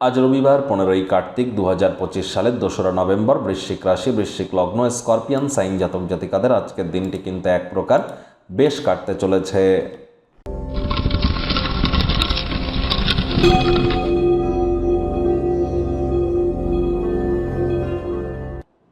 আজ রবিবার, পনেরোই কার্তিক দু হাজার পঁচিশ সালের দোসরা নভেম্বর, বৃশ্চিক রাশি, বৃশ্চিক লগ্ন, স্করপিয়ান, সাইন জাতক জাতিকাদের আজকের দিনটি কিন্তু এক প্রকার বেশ কাটতে চলেছে।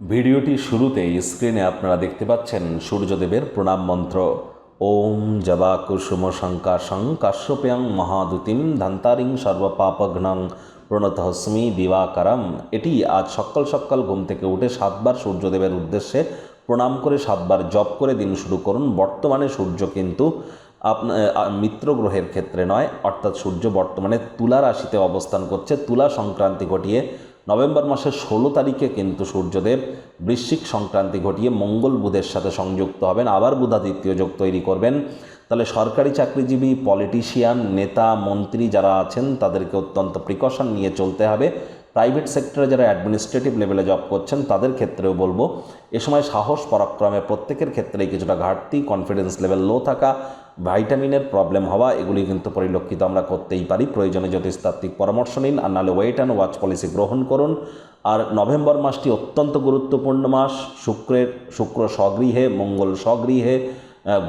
ভিডিওটি শুরুতেই স্ক্রিনে আপনারা দেখতে পাচ্ছেন সূর্যদেবের প্রণাম মন্ত্র। ওম জবা কুসুম শঙ্কাশং কাশ্যপ্যাং মহাদুতিম ধান্তারিং সর্বপাপঘ্নং প্রণতহস্মি দিবাকারম। এটি আজ সকাল সকাল ঘুম থেকে উঠে সাতবার সূর্যদেবের উদ্দেশ্যে প্রণাম করে, সাতবার জপ করে দিন শুরু করুন। বর্তমানে সূর্য কিন্তু আপনার মিত্র গ্রহের ক্ষেত্রে নয়, অর্থাৎ সূর্য বর্তমানে তুলা রাশিতে অবস্থান করছে। তুলা সংক্রান্তি ঘটিয়ে নভেম্বর মাসের ষোলো তারিখে কিন্তু সূর্যদেব বৃশ্চিক সংক্রান্তি ঘটিয়ে মঙ্গল বুধের সাথে সংযুক্ত হবেন। আবার বুধাদিত্য যোগ তৈরি করবেন। তাহলে সরকারি চাকরিজীবী পলিটিশিয়ান নেতা, মন্ত্রী যারা আছেন, তাদেরকে অত্যন্ত প্রিকশন নিয়ে চলতে হবে। প্রাইভেট সেক্টরে যারা অ্যাডমিনিস্ট্রেটিভ লেভেলে জব করছেন, তাদের ক্ষেত্রেও বলব, এ সময় সাহস, পরাক্রমে প্রত্যেকের ক্ষেত্রেই কিছুটা ঘাটতি কনফিডেন্স লেভেল লো থাকা ভাইটামিনের প্রবলেম হওয়া, এগুলি কিন্তু পরিলক্ষিত আমরা করতেই পারি। প্রয়োজনে জ্যোতিষতাত্ত্বিক পরামর্শ নিন আর নাহলে ওয়েট অ্যান্ড ওয়াচ পলিসি গ্রহণ করুন। আর নভেম্বর মাসটি অত্যন্ত গুরুত্বপূর্ণ মাস, শুক্রের, শুক্র স্বগৃহে, মঙ্গল স্বগৃহে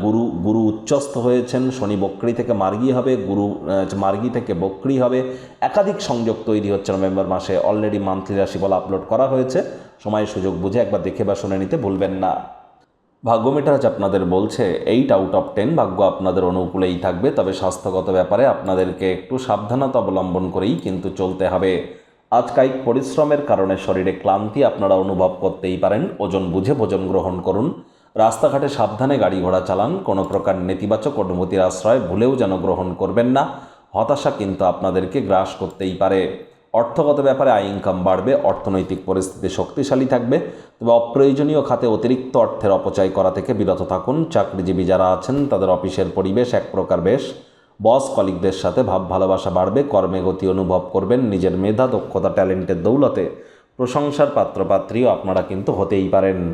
গুরু গুরু উচ্চস্থ হয়েছেন, শনি বক্রি থেকে মার্গী হবে, গুরু মার্গী থেকে বক্রি হবে। একাধিক সংযোগ তৈরি হচ্ছে নভেম্বর মাসে। অলরেডি মান্থলি রাশি রাশিফল আপলোড করা হয়েছে। সময়, সুযোগ বুঝে একবার দেখে বা শুনে নিতে ভুলবেন না। ভাগ্য মিটারাজ আপনাদের বলছে এইট আউট অফ টেন ভাগ্য আপনাদের অনুকূলেই থাকবে, তবে স্বাস্থ্যগত ব্যাপারে আপনাদেরকে একটু সাবধানতা অবলম্বন করেই কিন্তু চলতে হবে। আজ কায়িক পরিশ্রমের কারণে শরীরে ক্লান্তি আপনারা অনুভব করতেই পারেন। ওজন বুঝে ভোজন গ্রহণ করুন। রাস্তাঘাটে সাবধানে গাড়ি ঘোড়া চালান। কোনো প্রকার নেতিবাচক অনুভূতির আশ্রয় ভুলেও যেন গ্রহণ করবেন না। হতাশা কিন্তু আপনাদেরকে গ্রাস করতেই পারে। অর্থগত ব্যাপারে আয় ইনকাম বাড়বে, অর্থনৈতিক পরিস্থিতি শক্তিশালী থাকবে। তবে অপ্রয়োজনীয় খাতে অতিরিক্ত অর্থের অপচয় করা থেকে বিরত থাকুন। চাকরিজীবী যারা আছেন, তাদের অফিসের পরিবেশ এক প্রকার বেশ। বস কলিকদের সাথে ভাব ভালোবাসা বাড়বে, কর্মে গতি অনুভব করবেন নিজের মেধা, দক্ষতা, ট্যালেন্টের দৌলতে। প্রশংসার পাত্রপাত্রীও আপনারা কিন্তু হতেই পারেন।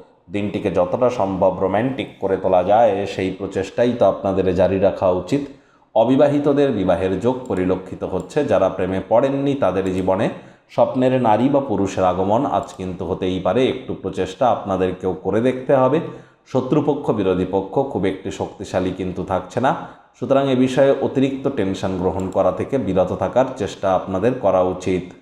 দিনটিকে যতটা সম্ভব রোম্যান্টিক করে তোলা যায়, সেই প্রচেষ্টাই তো আপনাদের জারি রাখা উচিত। অবিবাহিতদের বিবাহের যোগ পরিলক্ষিত হচ্ছে। যারা প্রেমে পড়েননি, তাদের জীবনে স্বপ্নের নারী বা পুরুষের আগমন আজ কিন্তু হতেই পারে। একটু প্রচেষ্টা আপনাদেরকেও করে দেখতে হবে। শত্রুপক্ষ, বিরোধী পক্ষ খুব একটি শক্তিশালী কিন্তু থাকছে না। সুতরাং এ বিষয়ে অতিরিক্ত টেনশন গ্রহণ করা থেকে বিরত থাকার চেষ্টা আপনাদের করা উচিত।